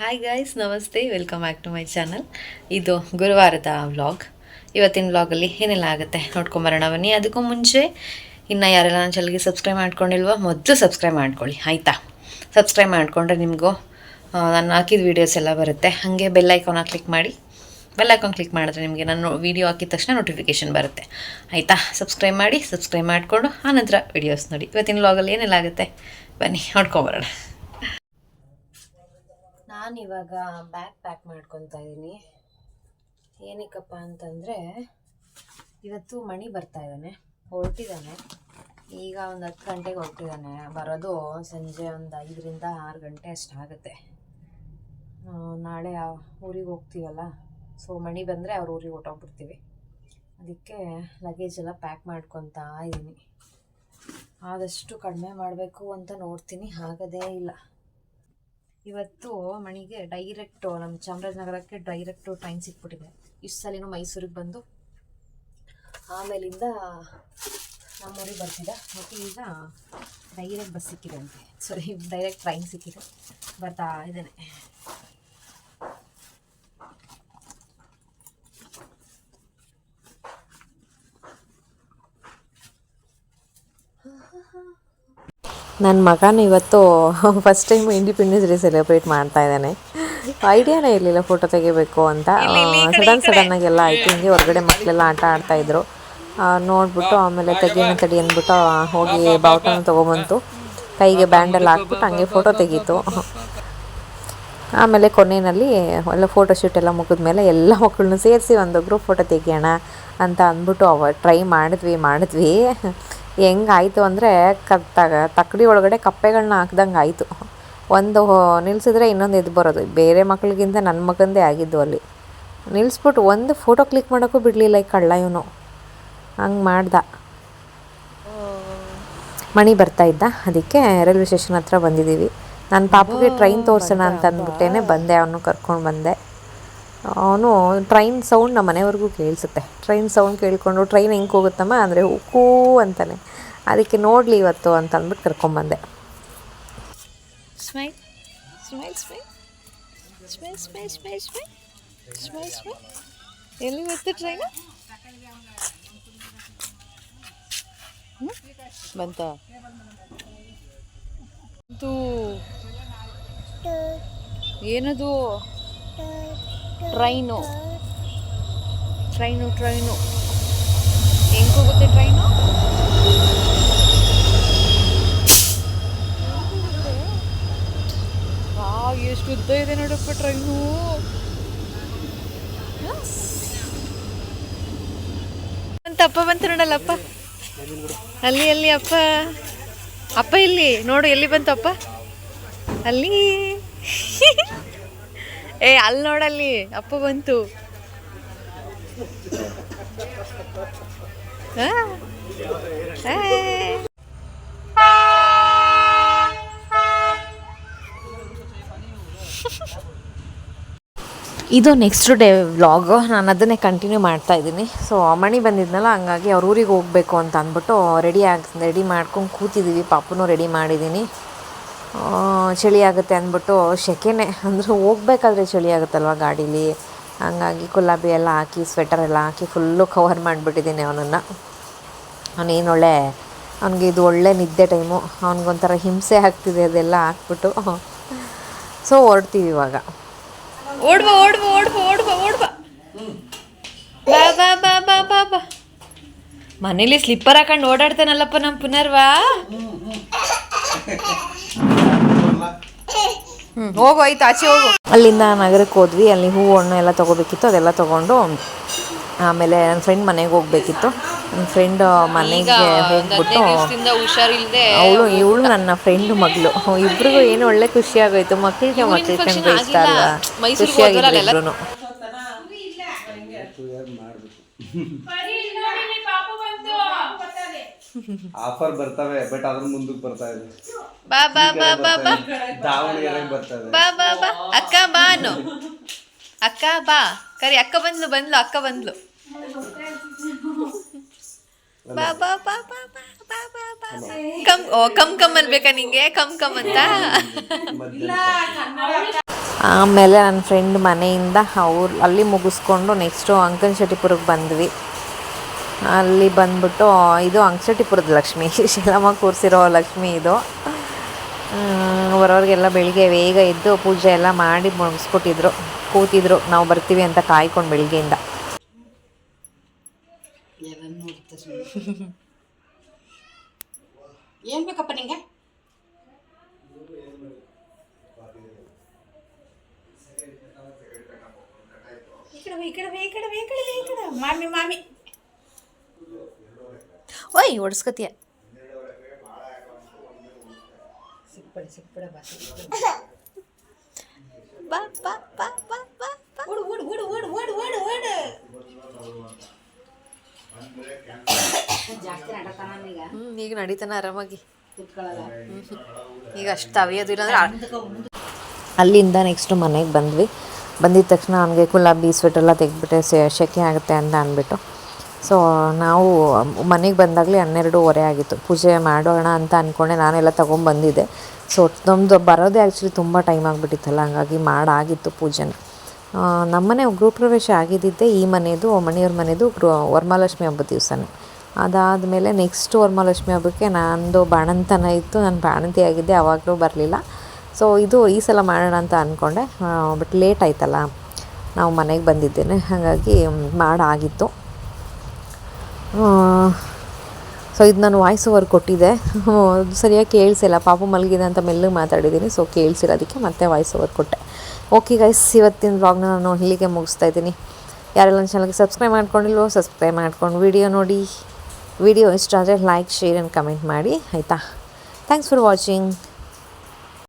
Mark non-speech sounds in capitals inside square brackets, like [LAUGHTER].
Hi guys ನಮಸ್ತೆ. Welcome back to my channel ಇದು ಗುರುವಾರದ ವ್ಲಾಗ್ ಇವತ್ತಿನ ವ್ಲಾಗಲ್ಲಿ ಏನೆಲ್ಲ ಆಗುತ್ತೆ ನೋಡ್ಕೊಂಬರೋಣ ಬನ್ನಿ. ಅದಕ್ಕೂ ಮುಂಚೆ, ಇನ್ನು ಯಾರೆಲ್ಲ ನನ್ನ ಚಾನಲ್ಗೆ ಸಬ್ಸ್ಕ್ರೈಬ್ ಮಾಡ್ಕೊಂಡಿಲ್ವೋ, ಮೊದಲು ಸಬ್ಸ್ಕ್ರೈಬ್ ಮಾಡ್ಕೊಳ್ಳಿ, ಆಯಿತಾ? ಸಬ್ಸ್ಕ್ರೈಬ್ ಮಾಡಿಕೊಂಡ್ರೆ ನಿಮಗೂ ನಾನು ಹಾಕಿದ ವೀಡಿಯೋಸ್ ಎಲ್ಲ ಬರುತ್ತೆ. ಹಾಗೆ ಬೆಲ್ ಐಕಾನ ಕ್ಲಿಕ್ ಮಾಡಿ ಬೆಲ್ ಐಕಾನ್ ಕ್ಲಿಕ್ ಮಾಡಿದ್ರೆ ನಿಮಗೆ ನಾನು ವೀಡಿಯೋ ಹಾಕಿದ ತಕ್ಷಣ ನೋಟಿಫಿಕೇಷನ್ ಬರುತ್ತೆ. ಆಯಿತಾ? ಸಬ್ಸ್ಕ್ರೈಬ್ ಮಾಡಿ ಸಬ್ಸ್ಕ್ರೈಬ್ ಮಾಡಿಕೊಂಡು, ಆನಂತರ ವೀಡಿಯೋಸ್ ನೋಡಿ. ಇವತ್ತಿನ ವ್ಲಾಗಲ್ಲಿ ಏನೆಲ್ಲ ಆಗುತ್ತೆ? ಬನ್ನಿ, ನೋಡ್ಕೊಂಬರೋಣ. ನಾನು ಇವಾಗ ಬ್ಯಾಗ್ ಪ್ಯಾಕ್ ಮಾಡ್ಕೊತಾ ಇದ್ದೀನಿ ಏನಕ್ಕಪ್ಪ ಅಂತಂದರೆ, ಇವತ್ತು ಮಣಿ ಬರ್ತಾ ಇದ್ದಾನೆ. ಹೊರಟಿದ್ದಾನೆ. ಈಗ ಒಂದು ಹತ್ತು ಗಂಟೆಗೆ ಹೊರಟಿದ್ದಾನೆ. ಬರೋದು ಸಂಜೆ ಒಂದು ಐದರಿಂದ ಆರು ಗಂಟೆ ಅಷ್ಟಾಗುತ್ತೆ ನಾಳೆ ಊರಿಗೆ ಹೋಗ್ತೀವಲ್ಲ ಸೊ ಮಣಿ ಬಂದರೆ ಅವ್ರ ಊರಿಗೆ ಹೊಟ್ಟೋಗ್ಬಿಡ್ತೀವಿ ಅದಕ್ಕೆ ಲಗೇಜ್ ಎಲ್ಲ ಪ್ಯಾಕ್ ಮಾಡ್ಕೊತಾ ಇದ್ದೀನಿ ಆದಷ್ಟು ಕಡಿಮೆ ಮಾಡಬೇಕು ಅಂತ ನೋಡ್ತೀನಿ. ಆಗದೇ ಇಲ್ಲ. ಇವತ್ತು ಮಣಿಗೆ ಡೈರೆಕ್ಟು ನಮ್ಮ ಚಾಮರಾಜನಗರಕ್ಕೆ ಡೈರೆಕ್ಟು ಟ್ರೈನ್ ಸಿಕ್ಬಿಟ್ಟಿದೆ. ಇಷ್ಟು ಸಲಿನೂ ಮೈಸೂರಿಗೆ ಬಂದು ಆಮೇಲಿಂದ ನಮ್ಮೂರಿಗೆ ಬರ್ತಿದ್ದ. ಮತ್ತು ಈಗ ಡೈರೆಕ್ಟ್ ಬಸ್ ಸಿಕ್ಕಿದೆ ಅಂತೆ ಸಾರಿ ಡೈರೆಕ್ಟ್ ಟ್ರೈನ್ ಸಿಕ್ಕಿದೆ. ಬರ್ತಾ ಇದ್ದೇನೆ. ನನ್ನ ಮಗನ ಇವತ್ತು first time independence day celebrate ಮಾಡ್ತಾ ಇದ್ದಾನೆ. ಐಡಿಯಾನೇ ಇರಲಿಲ್ಲ ಫೋಟೋ ತೆಗಿಬೇಕು ಅಂತ. ಸಡನ್ ಸಡನ್ ಆಗೆಲ್ಲ ಆಯಿತು. ಹಿಂಗೆ ಹೊರಗಡೆ ಮಕ್ಕಳೆಲ್ಲ ಆಟ ಆಡ್ತಾ ಇದ್ರು. ನೋಡ್ಬಿಟ್ಟು ಆಮೇಲೆ ತೆಗಿಯೋಣ ತಡಿ ಅಂದ್ಬಿಟ್ಟು ಹೋಗಿ ಬಾವುಟನ ತೊಗೊಬಂತು. ಕೈಗೆ ಬ್ಯಾಂಡಲ್ ಹಾಕ್ಬಿಟ್ಟು ಹಂಗೆ ಫೋಟೋ ತೆಗೀತು. ಆಮೇಲೆ ಕೊನೆಯಲ್ಲಿ ಎಲ್ಲ ಫೋಟೋ ಶೂಟ್ ಎಲ್ಲ ಮುಗಿದ್ಮೇಲೆ ಎಲ್ಲ ಮಕ್ಕಳನ್ನು ಸೇರಿಸಿ ಒಂದು ಗ್ರೂಪ್ ಫೋಟೋ ತೆಗಿಯೋಣ ಅಂತ ಅಂದ್ಬಿಟ್ಟು ಅವ ಟ್ರೈ ಮಾಡಿದ್ವಿ ಮಾಡಿದ್ವಿ. ಹೆಂಗಾಯಿತು ಅಂದರೆ ಕತ್ತಾಗ ತಕ್ಕಡಿ ಒಳಗಡೆ ಕಪ್ಪೆಗಳನ್ನ ಹಾಕ್ದಂಗೆ ಆಯಿತು. ಒಂದು ನಿಲ್ಸಿದ್ರೆ ಇನ್ನೊಂದು ಎದ್ದು ಬರೋದು. ಬೇರೆ ಮಕ್ಳಿಗಿಂತ ನನ್ನ ಮಗಂದೇ ಆಗಿದ್ದು ಅಲ್ಲಿ. ನಿಲ್ಲಿಸ್ಬಿಟ್ಟು ಒಂದು ಫೋಟೋ ಕ್ಲಿಕ್ ಮಾಡೋಕ್ಕೂ ಬಿಡಲಿಲ್ಲ ಈ ಕಳ್ಳ ಇವನು. ಹಂಗೆ ಮಾಡ್ದ. ಮಣಿ ಬರ್ತಾ ಇದ್ದ. ಅದಕ್ಕೆ ರೈಲ್ವೆ ಸ್ಟೇಷನ್ ಹತ್ರ ಬಂದಿದ್ದೀವಿ. ನನ್ನ ಪಾಪುಗೆ ಟ್ರೈನ್ ತೋರಿಸೋಣ ಅಂತ ಅಂದ್ಬಿಟ್ಟೇ ಬಂದೆ ಅವನು ಕರ್ಕೊಂಡು ಬಂದೆ. ಅವನು ಟ್ರೈನ್ ಸೌಂಡ್ ನಮ್ಮ ಮನೆವರೆಗೂ ಕೇಳಿಸುತ್ತೆ. ಟ್ರೈನ್ ಸೌಂಡ್ ಕೇಳಿಕೊಂಡು ಟ್ರೈನ್ ಹೆಂಗೆ ಹೋಗುತ್ತಮ್ಮ? ಅಂದರೆ ಉಕ್ಕೂ ಅಂತಾನೆ. ಅದಕ್ಕೆ ನೋಡಲಿ ಇವತ್ತು ಅಂತ ಅಂದ್ಬಿಟ್ಟು ಕರ್ಕೊಂಬಂದೆ. Smile smile smile smile smile smile smile smile smile ಎಲ್ಲಿ ಬರ್ತು ಟ್ರೈನು ಬಂತ? ಏನದು? ಟ್ರೈನು. Train train. ಹೆಂಗೆ ಹೋಗುತ್ತೆ ಟ್ರೈನು? ಎಷ್ಟು ಉದ್ದ ಇದೆ ನೋಡಪ್ಪ ಟ್ರೈನು. ಅಂತ ಅಪ್ಪ ಬಂತು ನೋಡಲ್ಲಪ್ಪ ಅಲ್ಲಿ ಅಲ್ಲಿ ಅಪ್ಪ. ಅಪ್ಪ ಇಲ್ಲಿ, ನೋಡು ಎಲ್ಲಿ ಬಂತು ಅಪ್ಪ? ಅಲ್ಲಿ. [LAUGHS] ಏ ಅಲ್ಲಿ ನೋಡಲ್ಲಿ, ಅಪ್ಪ ಬಂತು. ಇದು ನೆಕ್ಸ್ಟ್ ಡೇ ವ್ಲಾಗ್ ನಾನು ಅದನ್ನೇ ಕಂಟಿನ್ಯೂ ಮಾಡ್ತಾ ಇದ್ದೀನಿ. ಸೊ ಮಣಿ ಬಂದಿದ್ನಲ್ಲ, ಹಂಗಾಗಿ ಅವ್ರ ಊರಿಗೆ ಹೋಗಬೇಕು ಅಂತ ಅಂದ್ಬಿಟ್ಟು ರೆಡಿ ಆಗಿ ರೆಡಿ ಮಾಡ್ಕೊಂಡು ಕೂತಿದ್ದೀವಿ ಪಾಪನೂ ರೆಡಿ ಮಾಡಿದ್ದೀನಿ ಚಳಿ ಆಗುತ್ತೆ ಅಂದ್ಬಿಟ್ಟು ಸೆಕೆನೆ. ಅಂದರೆ ಹೋಗ್ಬೇಕಾದ್ರೆ ಚಳಿ ಆಗುತ್ತಲ್ವ ಗಾಡೀಲಿ? ಹಂಗಾಗಿ ಗುಲಾಬಿ ಎಲ್ಲ ಹಾಕಿ ಸ್ವೆಟರ್ ಎಲ್ಲ ಹಾಕಿ ಫುಲ್ಲು ಕವರ್ ಮಾಡಿಬಿಟ್ಟಿದ್ದೀನಿ ಅವನನ್ನು. ಅವನೇನು ಒಳ್ಳೆ ಅವನಿಗೆ ಇದು ಒಳ್ಳೆ ನಿದ್ದೆ ಟೈಮು ಅವನಿಗೊಂಥರ ಹಿಂಸೆ ಆಗ್ತಿದೆ ಅದೆಲ್ಲ ಹಾಕ್ಬಿಟ್ಟು. ಸೊ ಹೊರಡ್ತೀವಿ ಇವಾಗ. ಓಡ್ಬಾ ಓಡ್ಬಾ ಓಡ್ಬಾ ಓಡ್ಬಾ ಓಡ್ಬಾ. ಬಾ ಬಾ ಬಾ ಬಾ ಬಾ ಬಾ. ಮನೇಲಿ ಸ್ಲಿಪ್ಪರ್ ಹಾಕೊಂಡು ಓಡಾಡ್ತಾನಲ್ಲಪ್ಪ ನಮ್ಮ ಪುನರ್ವಾ? ಹೋಗು ಆಯ್ತು ಆಚೆ ಹೋಗು. ಅಲ್ಲಿಂದ ನಗರಕ್ಕೆ ಹೋದ್ವಿ ಅಲ್ಲಿ ಹೂವು ಹಣ್ಣು ಎಲ್ಲ ತೊಗೋಬೇಕಿತ್ತು ಅದೆಲ್ಲ ತೊಗೊಂಡು ಆಮೇಲೆ ನನ್ನ ಫ್ರೆಂಡ್ ಮನೆಗೆ ಹೋಗ್ಬೇಕಿತ್ತು. ನನ್ನ ಫ್ರೆಂಡ್ ಮನೆಗೆ ಹೋಗ್ಬಿಟ್ಟು ಅವಳು ಇವಳು ನನ್ನ ಫ್ರೆಂಡ್ ಮಗಳು. ಇಬ್ರಿಗೂ ಏನು ಒಳ್ಳೆ ಖುಷಿ ಆಗೋಯ್ತು ಮಕ್ಕಳಿಗೆ ಮಕ್ಕಳಿಗೆ ಕಂಡ್ರೆ ಇಷ್ಟ ಅಲ್ಲ ಖುಷಿಯಾಗಿದ್ರು ಇಬ್ರು ಆಫರ್ ಬರ್ತವೆ ಬಟ್ ಅದ್ರ ಮುಂದಕ್ಕೆ ಬರ್ತಾ ಇದೆ. ಬಾ ಬಾ ಬಾ ಬಾ ಬಾ. ದಾವಣಗೆರೆ ಬರ್ತಾ ಇದೆ. ಬಾ ಬಾ ಬಾ. ಅಕ್ಕ ಬಾ ಅನ್ನು. ಅಕ್ಕ ಬಾ. ಕರಿ ಅಕ್ಕ ಬಂದ್ಲು ಬಂದ್ಲು ಅಕ್ಕ ಬಂದ್ಲು. ಬಾ ಬಾ ಬಾ ಬಾ ಬಾ ಬಾ ಬಾ ಬಾ ಬಾ. ಕಮ್ ಓ ಕಮ್ ಕಮ್ ಅನ್ಬೇಕಾ ನಿಂಗೆ? ಕಮ್ ಕಮ್ ಅಂತ? ಆಮೇಲೆ ನನ್ನ ಫ್ರೆಂಡ್ ಮನೆಯಿಂದ ಅವ್ರು ಅಲ್ಲಿ ಮುಗಿಸ್ಕೊಂಡು ನೆಕ್ಸ್ಟು ಅಂಕನ್ ಶೆಟ್ಟಿಪುರಕ್ಕೆ ಬಂದ್ವಿ. ಅಲ್ಲಿ ಬಂದ್ಬಿಟ್ಟು ಇದು ಅಂಕಶೆಟ್ಟಿಪುರದ ಲಕ್ಷ್ಮಿ. [LAUGHS] ಶೀಲಮ್ಮ ಕೂರಿಸಿರೋ ಲಕ್ಷ್ಮಿ ಇದು. ಬರೋರಿಗೆಲ್ಲ ಬೆಳಿಗ್ಗೆ ಬೇಗ ಎದ್ದು ಪೂಜೆ ಎಲ್ಲ ಮಾಡಿ ಮುಗಿಸ್ಕೊಟ್ಟಿದ್ರು. ಕೂತಿದ್ರು, ನಾವು ಬರ್ತೀವಿ ಅಂತ ಕಾಯ್ಕೊಂಡು ಬೆಳಿಗ್ಗೆಯಿಂದ. ಏನ್ ಬೇಕಪ್ಪ ನಿಂಗೆ? ಈ ಕಡೆ ಈ ಕಡೆ ಮಾಮಿ ಮಾಮಿ. ಬಾ ಬಾ ಬಾ ಬಾ ಬಾ ಬಾ ಜಾಸ್ತಿ ನಡತಾನ ಈಗ ನಡೀತಾನ ಆರಾಮಾಗಿ. ಈಗ ಅಷ್ಟು ತವಿಯೋದಿಲ್ಲ ಅಂದ್ರೆ ಅಲ್ಲಿಂದ ನೆಕ್ಸ್ಟ್ ಮನೆಗೆ ಬಂದ್ವಿ. ಬಂದಿದ ತಕ್ಷಣ ನನಗೆ ಗುಲಾಬಿ ಸ್ವೆಟೆಲ್ಲ ತೆಗೆದ್ಬಿಟ್ಟೆ ಸೆಕೆ ಆಗುತ್ತೆ ಅಂತ ಅಂದ್ಬಿಟ್ಟು. ಸೊ ನಾವು ಮನೆಗೆ ಬಂದಾಗಲೇ ಹನ್ನೆರಡೂವರೆ ಆಗಿತ್ತು. ಪೂಜೆ ಮಾಡೋಣ ಅಂತ ಅಂದ್ಕೊಂಡೆ ನಾನೆಲ್ಲ ತೊಗೊಂಬಂದಿದ್ದೆ ಸೊ ನಮ್ಮದು ಬರೋದೇ ಆ್ಯಕ್ಚುಲಿ ತುಂಬ ಟೈಮ್ ಆಗಿಬಿಟ್ಟಿತ್ತಲ್ಲ, ಹಾಗಾಗಿ ಮಾಡಾಗಿತ್ತು ಪೂಜೆನ. ನಮ್ಮನೆ ನಮ್ಮನೆ ಗೃಹಪ್ರವೇಶ ಆಗಿದ್ದಿದ್ದೆ ಈ ಮನೆಯದು ಮನೆಯವ್ರ ಮನೆಯದು ಗೃಹ, ವರಮಹಾಲಕ್ಷ್ಮಿ ಹಬ್ಬದ ದಿವಸನೇ. ಅದಾದಮೇಲೆ ನೆಕ್ಸ್ಟ್ ವರಮಹಾಲಕ್ಷ್ಮಿ ಹಬ್ಬಕ್ಕೆ ನಾನು ಬಾಣಂತನ ಇತ್ತು, ನಾನು ಬಾಣಂತಿ ಆಗಿದ್ದೆ ಆವಾಗಲೂ ಬರಲಿಲ್ಲ. ಸೊ ಇದು ಈ ಸಲ ಮಾಡೋಣ ಅಂತ ಅಂದ್ಕೊಂಡೆ ಬಟ್ ಲೇಟ್ ಆಯ್ತಲ್ಲ, ನಾವು ಮನೆಗೆ ಬಂದಿದ್ದೇನೆ, ಹಾಗಾಗಿ ಮಾಡಾಗಿತ್ತು. ಸೊ ಇದು ನಾನು ವಾಯ್ಸ್ ಓವರ್ ಕೊಟ್ಟಿದ್ದೆ. ಸರಿಯಾಗಿ ಕೇಳಿಸಿಲ್ಲ. ಪಾಪು ಮಲಗಿದೆ ಅಂತ ಮೆಲ್ಲಗೆ ಮಾತಾಡಿದ್ದೀನಿ ಸೊ ಕೇಳಿಸಿರೋದಕ್ಕೆ ಮತ್ತೆ ವಾಯ್ಸ್ ಓವರ್ ಕೊಟ್ಟೆ. ಓಕೆ ಗೈಸ್ ಇವತ್ತಿನ ವ್ಲಾಗ್ನ ನಾನು ಇಲ್ಲಿಗೆ ಮುಗಿಸ್ತಾ ಇದ್ದೀನಿ. ಯಾರೆಲ್ಲ ನನ್ನ ಚಾನಲ್ಗೆ ಸಬ್ಸ್ಕ್ರೈಬ್ ಮಾಡ್ಕೊಂಡಿಲ್ವೋ ಸಬ್ಸ್ಕ್ರೈಬ್ ಮಾಡ್ಕೊಂಡು ವಿಡಿಯೋ ನೋಡಿ. ವಿಡಿಯೋ ಇಷ್ಟ ಆದರೆ ಲೈಕ್ ಶೇರ್ ಆ್ಯಂಡ್ ಕಮೆಂಟ್ ಮಾಡಿ, ಆಯಿತಾ? Thanks for watching